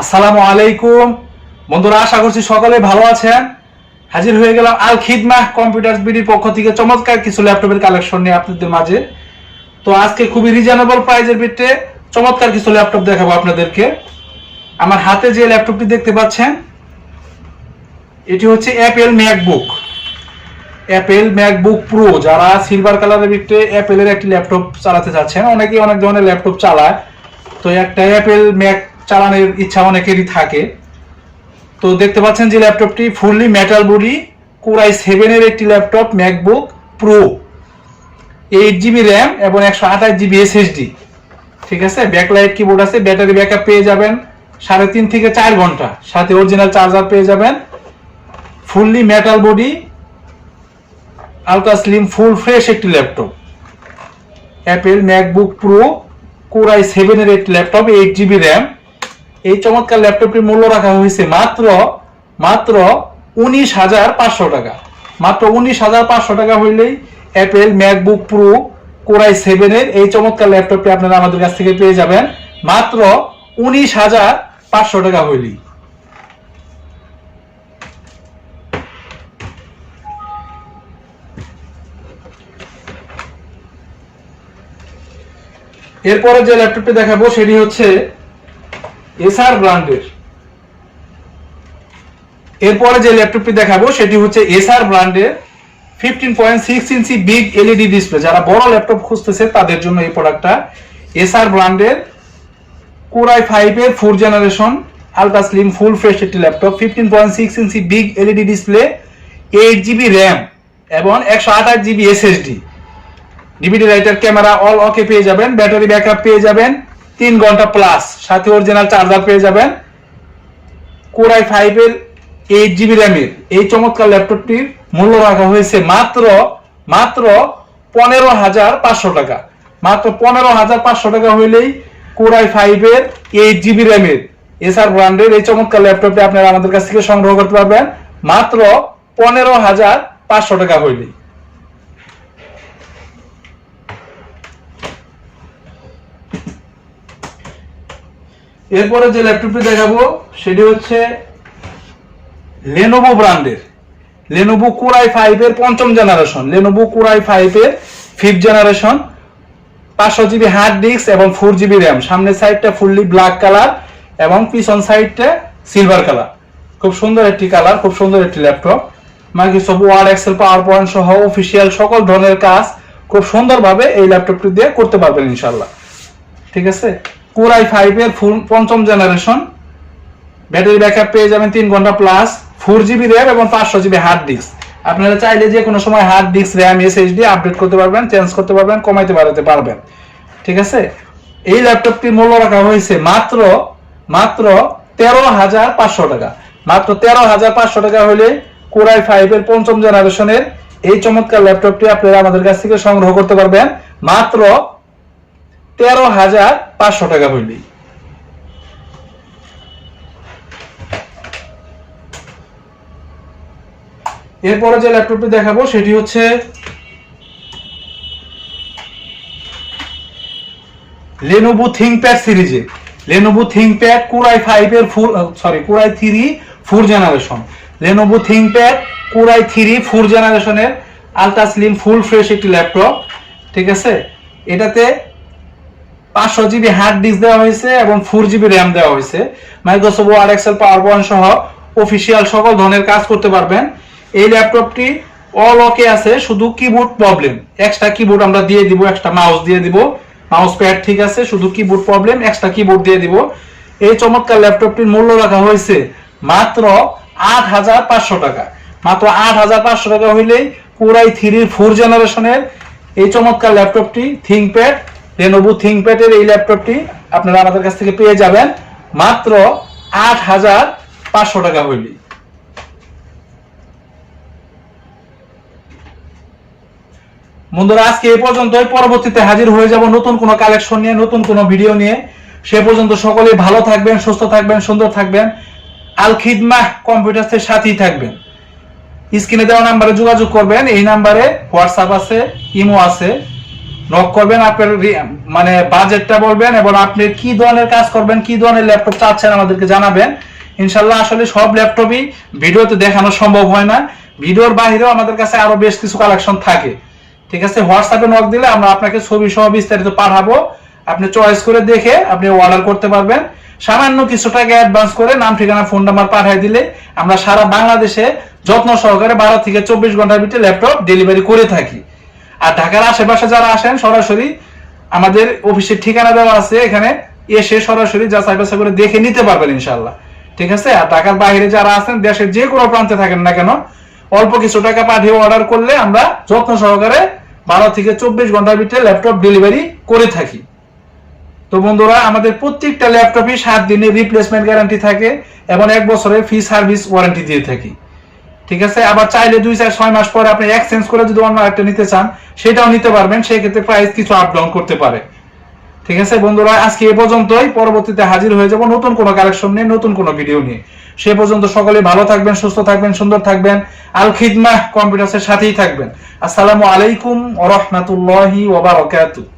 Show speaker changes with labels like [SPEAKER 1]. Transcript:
[SPEAKER 1] আসসালামু আলাইকুম। বন্ধুরা, আশা করছি সকলে ভালো আছেন। হাজির হয়ে গেলাম আল খিদমাহ কম্পিউটার বিডির পক্ষ থেকে চমৎকার কিছু ল্যাপটপের কালেকশন নিয়ে আপনাদের মাঝে। তো আজকে খুবই রিজনেবল প্রাইজের ভিত্তিতে চমৎকার কিছু ল্যাপটপ দেখাবো আপনাদেরকে। আমার হাতে যে ল্যাপটপটি দেখতে পাচ্ছেন, এটি হচ্ছে Apple MacBook Apple MacBook Pro যারা সিলভার কালারের ভিতরে অ্যাপেলের একটি ল্যাপটপ চালাতে চাচ্ছেন, অনেকেই অনেক ধরনের ল্যাপটপ চালায়। তো একটা অ্যাপেল ম্যাক চালানোর ইচ্ছা অনেকেরই থাকে। তো দেখতে পাচ্ছেন যে ল্যাপটপটি ফুললি মেটাল বডি কোরাই সেভেনের একটি laptop MacBook Pro eight GB RAM এবং একশো আঠাশ জিবি এসএসডি ঠিক আছে? ব্যাকলাইট কিবোর্ড আছে ব্যাটারি ব্যাকআপ পেয়ে যাবেন, সাড়ে তিন থেকে চার ঘণ্টা। সাথে অরিজিনাল চার্জার পেয়ে যাবেন fully metal body ultra slim full fresh একটি laptop. Apple MacBook Pro core i সেভেনের একটি ল্যাপটপ এইট জিবি র্যাম এই চমৎকার ল্যাপটপটির মূল্য রাখা হয়েছে মাত্র মাত্র উনিশ হাজার পাঁচশো টাকা। মাত্র উনিশ হাজার পাঁচশো টাকা হইলেই অ্যাপেল ম্যাকবুক প্রো কোরাই সেভেনের এই চমৎকার ল্যাপটপটি আপনারা আমাদের কাছ থেকে পেয়ে যাবেন। মাত্র উনিশ হাজার পাঁচশো টাকা হইলেই। এরপরে যে ল্যাপটপটি দেখাবো সেটি হচ্ছে এসআর ব্র্যান্ডের এরপরে যে ল্যাপটপটি দেখাবো, সেটি হচ্ছে এসআর ব্র্যান্ডের fifteen point six inch big LED display যারা বড় ল্যাপটপ খুঁজতেছে, তাদের জন্য এই প্রোডাক্টটা এসআর ব্র্যান্ডের কোরাই ফাইভ এর four generation ultra slim full fresh একটি laptop fifteen point six inch big LED display eight GB RAM এবং একশো আঠাশ GB SSD DVD writer camera all okay পেয়ে যাবেন ব্যাটারি ব্যাকআপ পেয়ে যাবেন। তিন ঘণ্টা প্লাস সাথে অরিজিনাল চার্জার পেয়ে যাবেন। কোরাই ফাইভ এর এইট জিবি র্যামের এই চমৎকার ল্যাপটপটির মূল্য রাখা হয়েছে মাত্র মাত্র পনেরো হাজার পাঁচশো টাকা। মাত্র পনেরো হাজার পাঁচশো টাকা হইলেই কোরাই ফাইভ এর এইট জিবি র্যামের এসআর ব্র্যান্ডের এই চমৎকার ল্যাপটপটি আপনারা আমাদের কাছ থেকে সংগ্রহ করতে পারবেন। মাত্র পনেরো হাজার পাঁচশো টাকা হইলেই। এরপরে যে ল্যাপটপটি দেখাবো, সেটি হচ্ছে লেনোভো ব্র্যান্ডের লেনোভো কোরাই ফাইভ এর পঞ্চম generation Lenovo core i five এর ফিফথ জেনারেশন পাঁচশো জিবি হার্ড ডিস্ক এবং ফোর জিবি র্যাম সামনের সাইডটা ফুললি ব্ল্যাক কালার এবং পিছন সাইডটা সিলভার কালার খুব সুন্দর একটি কালার খুব সুন্দর একটি laptop Microsoft Word Excel PowerPoint সহ অফিসিয়াল সকল ধরনের কাজ খুব সুন্দরভাবে এই ল্যাপটপটি দিয়ে করতে পারবেন ইনশাল্লাহ ঠিক আছে? কোরাই ফাইভ এর ফুল পঞ্চম জেনারেশন ব্যাটারি ব্যাকআপ পেয়ে যাবেন তিন ঘণ্টা প্লাস ফোর জিবি র্যাম এবং পাঁচশো জিবি হার্ড ডিস্ক আপনারা চাইলে যে কোনো সময় hard disk RAM SSD update করতে পারবেন চেঞ্জ করতে পারবেন, কমাইতে বাড়াতে পারবেন। ঠিক আছে? এই ল্যাপটপটির মূল্য রাখা হয়েছে মাত্র মাত্র তেরো হাজার পাঁচশো টাকা। মাত্র তেরো হাজার পাঁচশো টাকা হলে কোরাই ফাইভ এর পঞ্চম জেনারেশনের এই চমৎকার ল্যাপটপটি আপনারা আমাদের কাছ থেকে সংগ্রহ করতে পারবেন। মাত্র তেরো হাজার পাঁচশো টাকা হইলেই। এরপরে যে ল্যাপটপটি দেখাবো, সেটি হচ্ছে লেনোভো থিংপ্যাড সিরিজে লেনোভো কুরাই ফাইভ এর full sorry core i three four generation Lenovo ThinkPad core i three four জেনারেশনের আলট্রা স্লিম ফুল ফ্রেশ একটি ল্যাপটপ, ঠিক আছে? এটাতে পাঁচশো জিবি হার্ড ডিস্ক দেওয়া হয়েছে এবং ফোর জিবি র্যাম দেওয়া হয়েছে। Microsoft Word Excel PowerPoint সহ অফিসিয়াল সকল ধরনের কাজ করতে পারবেন। এই ল্যাপটপটি অল ওকে আছে, শুধু কিবোর্ড প্রবলেম এক্সট্রা কিবোর্ড আমরা দিয়ে দিব এক্সট্রা মাউস দিয়ে দিব। মাউস প্যাড ঠিক আছে, শুধু কিবোর্ড প্রবলেম এক্সট্রা কিবোর্ড দিয়ে দিব। এই চমৎকার ল্যাপটপটির মূল্য রাখা হয়েছে মাত্র আট হাজার পাঁচশো টাকা। মাত্র আট হাজার পাঁচশো টাকা হইলেই পুরাই থ্রি ফোর জেনারেশনের এই চমৎকার ল্যাপটপটি থিংপ্যাড লেনোভো থিংপ্যাডের এই ল্যাপটপটি আপনারা আমাদের কাছ থেকে পেয়ে যাবেন। মাত্র আট হাজার পাঁচশো টাকা হইলেই বন্ধুরা, আজকে এই পর্যন্তই। পরবর্তীতে হাজির হয়ে যাব নতুন কোনো কালেকশন নিয়ে, নতুন কোনো ভিডিও নিয়ে। সে পর্যন্ত সকলেই ভালো থাকবেন, সুস্থ থাকবেন, সুন্দর থাকবেন। আল খিদমাহ কম্পিউটার্সের সাথেই থাকবেন। স্ক্রিনে দেওয়া নাম্বারে যোগাযোগ করবেন। এই নাম্বারে হোয়াটসঅ্যাপ আছে, ইমো আছে। নক করবেন, আপনার মানে বাজেটটা বলবেন এবং আপনি কি ধরনের কাজ করবেন, কি ধরনের ল্যাপটপ চাচ্ছেন আমাদেরকে জানাবেন। ইনশাল্লাহ আসলে সব ল্যাপটপই ভিডিওতে দেখানো সম্ভব হয় না। ভিডিওর বাহিরেও আমাদের কাছে আরও বেশ কিছু কালেকশন থাকে। ঠিক আছে? হোয়াটসঅ্যাপে নক দিলে আমরা আপনাকে ছবি সহ বিস্তারিত পাঠাবো। আপনি চয়েস করে দেখে আপনি অর্ডার করতে পারবেন। সামান্য কিছু টাকা অ্যাডভান্স করে নাম, ঠিকানা ফোন নাম্বার পাঠিয়ে দিলে আমরা সারা বাংলাদেশে যত্ন সহকারে বারো থেকে চব্বিশ ঘণ্টার ভিতরে ল্যাপটপ ডেলিভারি করে থাকি। আর ঢাকার আশেপাশে যারা আসেন, সরাসরি আমাদের অফিসের ঠিকানা দেওয়া আছে। এখানে এসে সরাসরি যাচাই বাছাই করে দেখে নিতে পারবেন ইনশাল্লাহ ঠিক আছে? আর ঢাকার বাইরে যারা আছেন, দেশের যে কোনো প্রান্তে থাকেন না কেন, অল্প কিছু টাকা পাঠিয়ে অর্ডার করলে আমরা যত্ন সহকারে বারো থেকে চব্বিশ ঘণ্টার ভিতরে ল্যাপটপ ডেলিভারি করে থাকি। তো বন্ধুরা, আমাদের প্রত্যেকটা ল্যাপটপই সাত দিনের রিপ্লেসমেন্ট গ্যারান্টি থাকে এবং এক বছরের ফ্রি সার্ভিস ওয়ারেন্টি দিয়ে থাকি। ঠিক আছে? আবার চাইলে দুই চার ছয় মাস পরে আপনি এক্সচেঞ্জ করে যদি অন্য একটা নিতে চান, সেটাও নিতে পারবেন সেই ক্ষেত্রে প্রাইস কিছু আপ ডাউন করতে পারে। ঠিক আছে বন্ধুরা, আজকে এ পর্যন্তই। পরবর্তীতে হাজির হয়ে যাব নতুন কোনো কালেকশন নিয়ে, নতুন কোনো ভিডিও নিয়ে। সে পর্যন্ত সকলে ভালো থাকবেন, সুস্থ থাকবেন, সুন্দর থাকবেন। আল খিদমাহ কম্পিউটার্সের সাথেই থাকবেন। আসসালামু আলাইকুম ওয়া রাহমাতুল্লাহি ওয়া বারাকাতুহু।